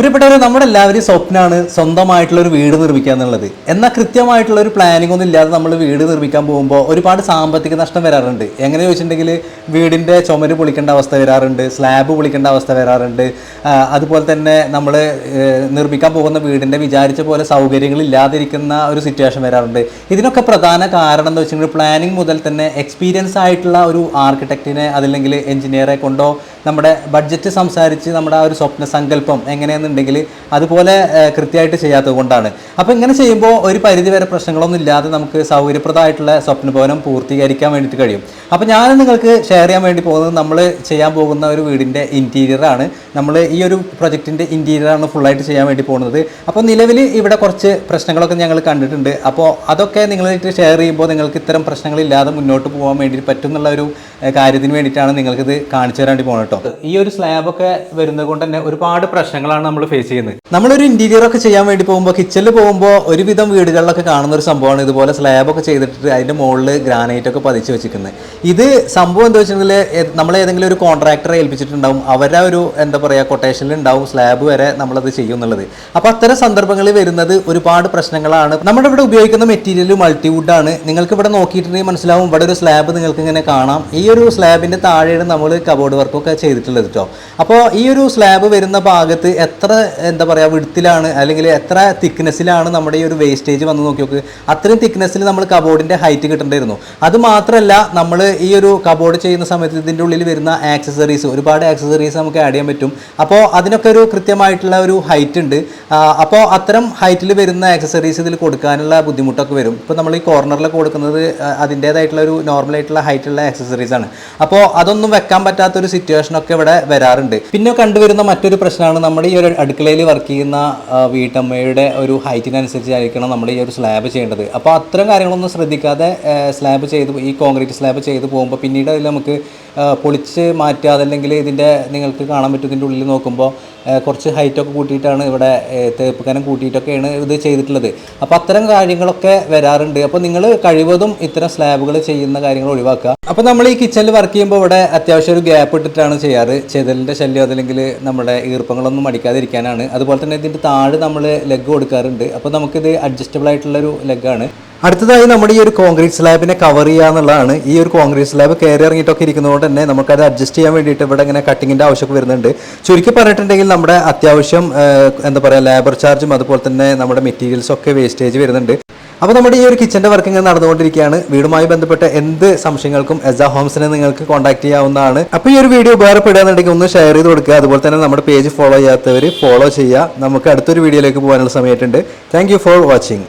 പ്രിയപ്പെട്ടവരെ നമ്മുടെ എല്ലാവരും സ്വപ്നമാണ് സ്വന്തമായിട്ടുള്ള ഒരു വീട് നിർമ്മിക്കുക എന്നുള്ളത്. എന്നാൽ കൃത്യമായിട്ടുള്ള ഒരു പ്ലാനിംഗ് ഒന്നും ഇല്ലാതെ നമ്മൾ വീട് നിർമ്മിക്കാൻ പോകുമ്പോൾ ഒരുപാട് സാമ്പത്തിക നഷ്ടം വരാറുണ്ട്. എങ്ങനെ ചോദിച്ചിട്ടുണ്ടെങ്കിൽ വീടിന്റെ ചുമര് പൊളിക്കേണ്ട അവസ്ഥ വരാറുണ്ട് സ്ലാബ് പൊളിക്കേണ്ട അവസ്ഥ വരാറുണ്ട്. അതുപോലെ തന്നെ നമ്മൾ നിർമ്മിക്കാൻ പോകുന്ന വീടിന്റെ വിചാരിച്ച പോലെ സൗകര്യങ്ങൾ ഇല്ലാതിരിക്കുന്ന ഒരു സിറ്റുവേഷൻ വരാറുണ്ട്. ഇതിനൊക്കെ പ്രധാന കാരണം എന്ന് വെച്ചിട്ടുണ്ടെങ്കിൽ പ്ലാനിങ് മുതൽ തന്നെ എക്സ്പീരിയൻസ് ആയിട്ടുള്ള ഒരു ആർക്കിടെക്റ്റിനെ അതല്ലെങ്കിൽ എഞ്ചിനീയറെ കൊണ്ടോ നമ്മുടെ ബഡ്ജറ്റ് സംസാരിച്ച് നമ്മുടെ ആ ഒരു സ്വപ്ന സങ്കല്പം എങ്ങനെയെന്നുണ്ടെങ്കിൽ അതുപോലെ കൃത്യമായിട്ട് ചെയ്യാത്തത് കൊണ്ടാണ്. അപ്പോൾ ഇങ്ങനെ ചെയ്യുമ്പോൾ ഒരു പരിധി വരെ പ്രശ്നങ്ങളൊന്നും ഇല്ലാതെ നമുക്ക് സൗകര്യപ്രദമായിട്ടുള്ള സ്വപ്നഭവനം പൂർത്തീകരിക്കാൻ വേണ്ടിയിട്ട് കഴിയും. അപ്പോൾ ഞാൻ നിങ്ങൾക്ക് ഷെയർ ചെയ്യാൻ വേണ്ടി പോകുന്നത് നമ്മൾ ചെയ്യാൻ പോകുന്ന ഒരു വീടിന്റെ ഇന്റീരിയറാണ് നമ്മൾ ഈ ഒരു പ്രൊജക്റ്റിന്റെ ഇന്റീരിയറാണ് ഫുള്ളായിട്ട് ചെയ്യാൻ വേണ്ടി പോകുന്നത്. അപ്പോൾ നിലവിൽ ഇവിടെ കുറച്ച് പ്രശ്നങ്ങളൊക്കെ ഞങ്ങൾ കണ്ടിട്ടുണ്ട്. അപ്പോൾ അതൊക്കെ നിങ്ങളായിട്ട് ഷെയർ ചെയ്യുമ്പോൾ നിങ്ങൾക്ക് ഇത്തരം പ്രശ്നങ്ങളില്ലാതെ മുന്നോട്ട് പോകാൻ വേണ്ടി പറ്റും എന്നുള്ള ഒരു കാര്യത്തിന് വേണ്ടിയിട്ടാണ് നിങ്ങൾക്കിത് കാണിച്ചു തരാൻ വേണ്ടി പോകുന്നത് കേട്ടോ. ഈ ഒരു സ്ലാബൊക്കെ വരുന്നത് കൊണ്ട് തന്നെ ഒരുപാട് പ്രശ്നങ്ങളാണ് നമ്മൾ ഫേസ് ചെയ്യുന്നത്. നമ്മളൊരു ഇന്റീരിയറൊക്കെ ചെയ്യാൻ വേണ്ടി പോകുമ്പോൾ കിച്ചണിൽ പോകുമ്പോൾ ഒരുവിധം വീടുകളിലൊക്കെ കാണുന്ന ഒരു സംഭവമാണ് ഇതുപോലെ സ്ലാബൊക്കെ ചെയ്തിട്ട് അതിന്റെ മുകളിൽ ഗ്രാനൈറ്റ് ഒക്കെ പതിച്ച് വെച്ചിരിക്കുന്നത്. ഇത് സംഭവം എന്താ വെച്ചിട്ടുണ്ടെങ്കിൽ നമ്മൾ ഏതെങ്കിലും ഒരു കോൺട്രാക്ടറെ ഏൽപ്പിച്ചിട്ടുണ്ടാവും. അവരുടെ ഒരു എന്താ പറയുക കൊട്ടേഷനിൽ ഉണ്ടാവും സ്ലാബ് വരെ നമ്മളത് ചെയ്യും എന്നുള്ളത്. അപ്പോൾ അത്തരം സന്ദർഭങ്ങളിൽ വരുന്നത് ഒരുപാട് പ്രശ്നങ്ങളാണ്. നമ്മുടെ ഇവിടെ ഉപയോഗിക്കുന്ന മെറ്റീരിയൽ മൾട്ടിവുഡ് ആണ്. നിങ്ങൾക്ക് ഇവിടെ നോക്കിയിട്ടുണ്ടെങ്കിൽ മനസ്സിലാവും ഇവിടെ ഒരു സ്ലാബ് നിങ്ങൾക്ക് ഇങ്ങനെ കാണാം. ഈ ഒരു സ്ലാബിന്റെ താഴെയാണ് നമ്മൾ കബോർഡ് വർക്കൊക്കെ ചെയ്തിട്ടുള്ളത് കേട്ടോ അപ്പോൾ ഈ ഒരു സ്ലാബ് വരുന്ന ഭാഗത്ത് എത്ര എന്താ പറയുക വിടുത്തിലാണ് അല്ലെങ്കിൽ എത്ര തിക്നെസ്സിലാണ് നമ്മുടെ ഈ ഒരു വേസ്റ്റേജ് വന്ന് നോക്കി നോക്ക്. അത്രയും തിക്നെസ്സിൽ നമ്മൾ കബോർഡിന്റെ ഹൈറ്റ് കിട്ടേണ്ടിയിരുന്നു. അത് മാത്രമല്ല നമ്മൾ ഈ ഒരു കബോർഡ് ചെയ്യുന്ന സമയത്ത് ഇതിന്റെ ഉള്ളിൽ വരുന്ന ആക്സസറീസ് ഒരുപാട് ആക്സസറീസ് നമുക്ക് ആഡ് ചെയ്യാൻ പറ്റും. അപ്പോൾ അതിനൊക്കെ ഒരു കൃത്യമായിട്ടുള്ള ഒരു ഹൈറ്റ് ഉണ്ട്. അപ്പോൾ അത്തരം ഹൈറ്റിൽ വരുന്ന ആക്സസറീസ് ഇതിൽ കൊടുക്കാനുള്ള ബുദ്ധിമുട്ടൊക്കെ വരും. ഇപ്പോൾ നമ്മൾ ഈ കോർണറിലൊക്കെ കൊടുക്കുന്നത് അതിന്റേതായിട്ടുള്ള ഒരു നോർമൽ ആയിട്ടുള്ള ഹൈറ്റുള്ള ആക്സസറീസ് ആണ്. അപ്പോൾ അതൊന്നും വെക്കാൻ പറ്റാത്ത ഒരു സിറ്റുവേഷൻ ഒക്കെ ഇവിടെ വരാറുണ്ട്. പിന്നെ കണ്ടുവരുന്ന മറ്റൊരു പ്രശ്നമാണ് നമ്മൾ ഈ ഒരു അടുക്കളയിൽ വർക്ക് ചെയ്യുന്ന വീട്ടമ്മയുടെ ഒരു ഹൈറ്റിനനുസരിച്ചായിരിക്കണം നമ്മൾ ഈ ഒരു സ്ലാബ് ചെയ്യേണ്ടത്. അപ്പോൾ അത്തരം കാര്യങ്ങളൊന്നും ശ്രദ്ധിക്കാതെ സ്ലാബ് ചെയ്ത് ഈ കോൺക്രീറ്റ് സ്ലാബ് ചെയ്ത് പോകുമ്പോൾ പിന്നീട് അതിൽ നമുക്ക് പൊളിച്ച് മാറ്റുക അതല്ലെങ്കിൽ ഇതിന്റെ നിങ്ങൾക്ക് കാണാൻ പറ്റും ഇതിന്റെ ഉള്ളിൽ നോക്കുമ്പോൾ കുറച്ച് ഹൈറ്റൊക്കെ കൂട്ടിയിട്ടാണ് ഇവിടെ ഏ, തേപ്പ് കനം കൂട്ടിയിട്ടൊക്കെയാണ് ഇത് ചെയ്തിട്ടുള്ളത്. അപ്പോൾ അത്തരം കാര്യങ്ങളൊക്കെ വരാറുണ്ട്. അപ്പോൾ നിങ്ങൾ കഴിവതും ഇത്തരം സ്ലാബുകൾ ചെയ്യുന്ന കാര്യങ്ങൾ ഒഴിവാക്കുക. അപ്പോൾ നമ്മൾ ഈ കിച്ചണിൽ വർക്ക് ചെയ്യുമ്പോൾ ഇവിടെ അത്യാവശ്യം ഒരു ഗ്യാപ്പ് ഇട്ടിട്ടാണ് ചെയ്യാറ്. ചെതലിന്റെ ശല്യം അതല്ലെങ്കിൽ നമ്മുടെ ഈർപ്പങ്ങളൊന്നും അടിക്കാതിരിക്കാനാണ്. അതുപോലെ തന്നെ ഇതിന്റെ താഴെ നമ്മൾ ലെഗ് കൊടുക്കാറുണ്ട്. അപ്പോൾ നമുക്കിത് അഡ്ജസ്റ്റബിൾ ആയിട്ടുള്ളൊരു ലെഗാണ് അടുത്തതായി നമ്മുടെ ഈ ഒരു കോൺക്രീറ്റ് സ്ലാബിനെ കവർ ചെയ്യുക എന്നുള്ളതാണ് ഈ ഒരു കോൺക്രീറ്റ് സ്ലാബ് കയറി ഇറങ്ങിയിട്ടൊക്കെ ഇരിക്കുന്നതുകൊണ്ട് തന്നെ നമുക്കത് അഡ്ജസ്റ്റ് ചെയ്യാൻ വേണ്ടിയിട്ട് ഇവിടെ ഇങ്ങനെ കട്ടിങ്ങിന്റെ ആവശ്യമൊക്കെ വരുന്നുണ്ട്. ചുരുക്കി പറഞ്ഞിട്ടുണ്ടെങ്കിൽ നമ്മുടെ അത്യാവശ്യം എന്താ പറയുക ലേബർ ചാർജും അതുപോലെ തന്നെ നമ്മുടെ മെറ്റീരിയൽസും ഒക്കെ വേസ്റ്റേജ് വരുന്നുണ്ട്. അപ്പോൾ നമ്മുടെ ഈ ഒരു കിച്ചന്റെ വർക്ക് ഇങ്ങനെ നടന്നുകൊണ്ടിരിക്കുകയാണ്. വീടുമായി ബന്ധപ്പെട്ട എന്ത് സംശയങ്ങൾക്കും എസ ഹോംസിനെ നിങ്ങൾക്ക് കോൺടാക്ട് ചെയ്യാവുന്നതാണ്. അപ്പോൾ ഈ ഒരു വീഡിയോ ഉപകാരപ്പെടുകയാണെന്നുണ്ടെങ്കിൽ ഒന്ന് ഷെയർ ചെയ്ത് കൊടുക്കുക. അതുപോലെ തന്നെ നമ്മുടെ പേജ് ഫോളോ ചെയ്യാത്തവർ ഫോളോ ചെയ്യുക. നമുക്ക് അടുത്തൊരു വീഡിയോയിലേക്ക് പോകാനുള്ള സമയമായിട്ടുണ്ട്. Thank for watching